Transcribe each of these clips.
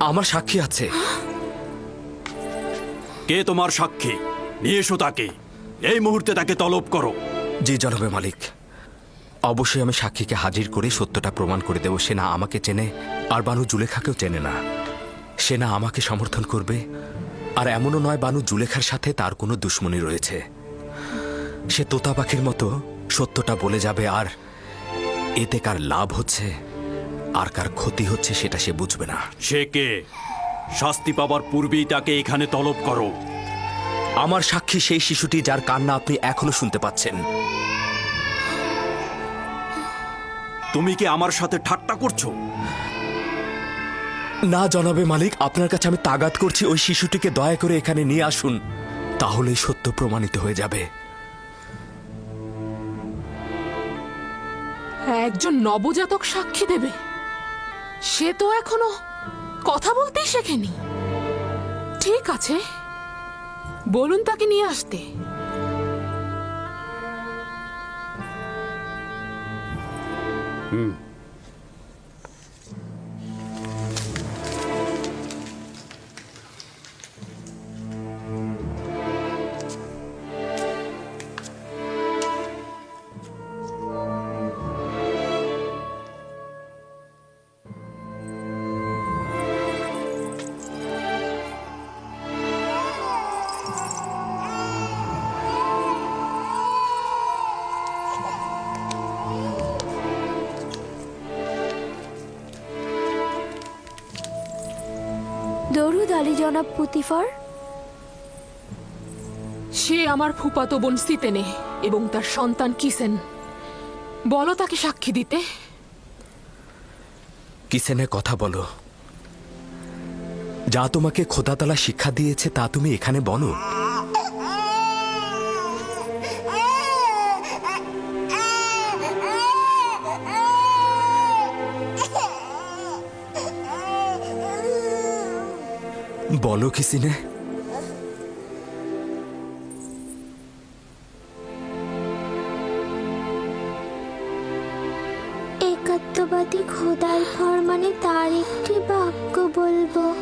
আমার সাক্ষী আছে। কে তোমার সাক্ষী? নিয়ে এসো তাকে। এই মুহূর্তে তাকে তলব করো। জি জনাবে মালিক। অবশ্যই আমি সাক্ষীকে হাজির করে সত্যটা প্রমাণ করে দেব। সে না আমাকে চেনে আর বানু জুলেখাকেও চেনে না। সে না আমাকে সমর্থন করবে আর এমনও নয় বানু জুলেখার সাথে তার কোনো দুশ্মনী রয়েছে। সে তোতা পাখির মতো সত্যটা বলে যাবে আর এতে কার লাভ হচ্ছে? আর কার ক্ষতি হচ্ছে সেটা সে বুঝবে না। সে কে? শাস্তি পাবার পূর্বেই তাকে এখানে তলব করো। আমার সাক্ষী সেই শিশুটি যার কান্না আপনি এখনও শুনতে পাচ্ছেন। তুমি কি আমার সাথে ঠাট্টা করছ? না জনাবে মালিক আপনার কাছে আমি তাগাত করছি ওই শিশুটিকে দয়া করে এখানে নিয়ে আসুন। তাহলেই সত্য প্রমাণিত হয়ে যাবে। একজন নবজাতক সাক্ষী দেবে। সে তো এখনও কথা বলতেই শেখেনি। ঠিক আছে বলুন তাকে নিয়ে আসতে। দরুদ আলী জনাব পুতিফার? সে আমার ফুপাতো বোন সিতেনে এবং তার সন্তান কিসেন? বলো তাকে সাক্ষী দিতে। কিসেনে কথা বলো। যা তোমাকে খোদাতলা শিক্ষা দিয়েছে তা তুমি এখানে বলো বলো কিসিনে একাত্মবাদী খোদার ফরমানে তার একটি বাক্য বলব।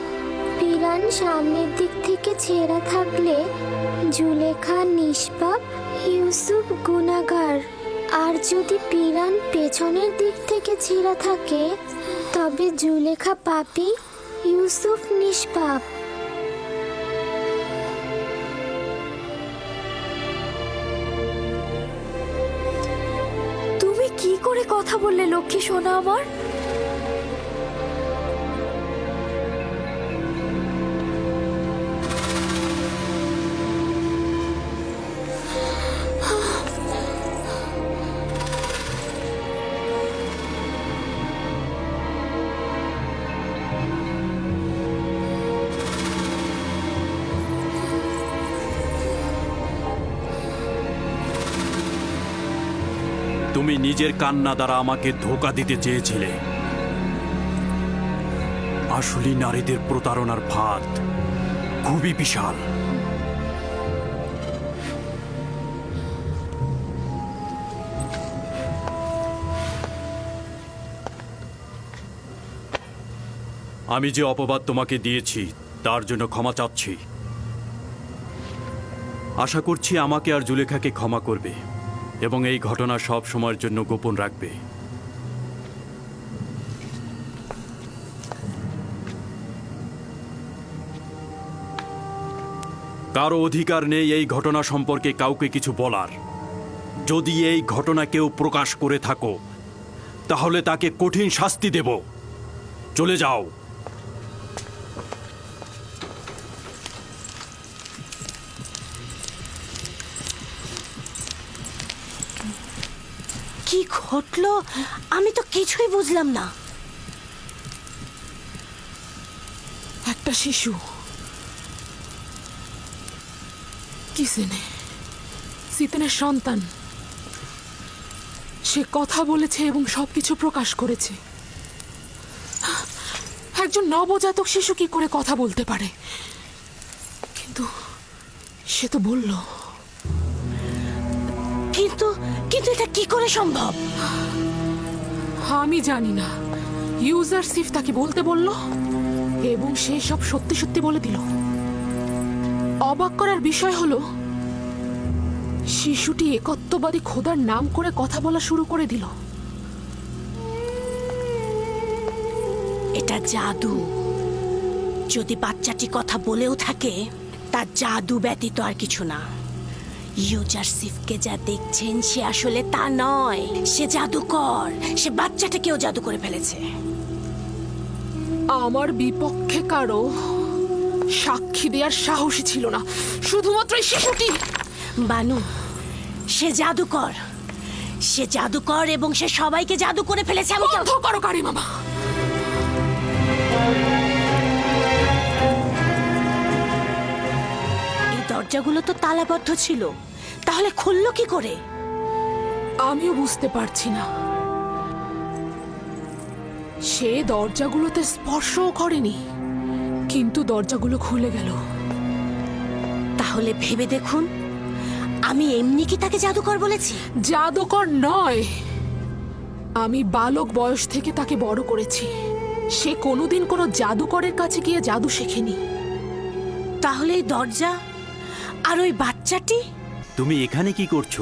পিরান সামনের দিক থেকে ছেঁড়া থাকলে জুলেখা, নিষ্পাপ, ইউসুফ গুনাগার। আর যদি পিরান পেছনের দিক থেকে ছেঁড়া থাকে, তবে জুলেখা পাপি, ইউসুফ নিষ্পাপ। কি করে কথা বললে লক্ষ্মী সোনা আমার? তুমি নিজের কান্না দ্বারা আমাকে ধোকা দিতে চেয়েছিলে। আসলে নারীদের প্রতারণার ভাত খুবই বিশাল। আমি যে অপবাদ তোমাকে দিয়েছি, তার জন্য ক্ষমা চাচ্ছি। আশা করছি আমাকে আর জুলেখাকে ক্ষমা করবে। এবং এই ঘটনা সব সময়ের জন্য গোপন রাখবে। কারও অধিকার নেই এই ঘটনা সম্পর্কে কাউকে কিছু বলার। যদি এই ঘটনা কেউ প্রকাশ করে থাকো, তাহলে তাকে কঠিন শাস্তি দেব। চলে যাও। কি ঘটলো? আমি তো কিছুই বুঝলাম না। একটা শিশু। কিসেনে সিতেনের সন্তান। সে কথা বলেছে এবং সবকিছু প্রকাশ করেছে। একজন নবজাতক শিশু কি করে কথা বলতে পারে? কিন্তু সে তো বলল। কিন্তু কিন্তু এটা কি করে সম্ভব? আমি জানি না। ইউজার সিফ তাকে বলতে বলল এবং সে সব সত্যি সত্যি বলে দিল। অবাক করার বিষয় হলো শিশুটি একত্ববাদী খোদার নাম করে কথা বলা শুরু করে দিল। এটা জাদু। যদি বাচ্চাটি কথা বলেও থাকে তার জাদু ব্যতীত আর কিছু না। ইউজারসিফকে যা দেখছেন সে আসলে তা নয়। সে জাদুকর। সে বাচ্চাটাকেও জাদু করে ফেলেছে। আমার বিপক্ষে কারও সাক্ষী দেওয়ার সাহসী ছিল না। শুধুমাত্র এই শিশুটি। বানু সে জাদুকর। সে জাদুকর এবং সে সবাইকে জাদু করে ফেলেছে আমি করো কারি মামা দরজাগুলো তো তালাবদ্ধ ছিল। তাহলে খুললো কি করে? আমিও বুঝতে পারছি না। সে দরজাগুলোতে স্পর্শও করেনি কিন্তু দরজাগুলো খুলে গেল। তাহলে ভেবে দেখুন আমি এমনি কি তাকে জাদুকর বলেছি? জাদুকর নয়। আমি বালক বয়স থেকে তাকে বড় করেছি। সে কোনোদিন কোনো জাদুকরের কাছে গিয়ে জাদু শেখেনি। তাহলে এই দরজা আর ওই বাচ্চাটি? তুমি এখানে কি করছ?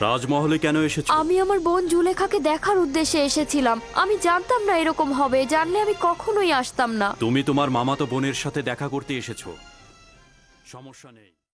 রাজমহলে কেন এসেছ? আমি আমার বোন জুলেখাকে দেখার উদ্দেশ্যে এসেছিলাম। আমি জানতাম না এরকম হবে জানলে আমি কখনোই আসতাম না। তুমি তোমার মামাতো বোনের সাথে দেখা করতে এসেছ। সমস্যা নেই।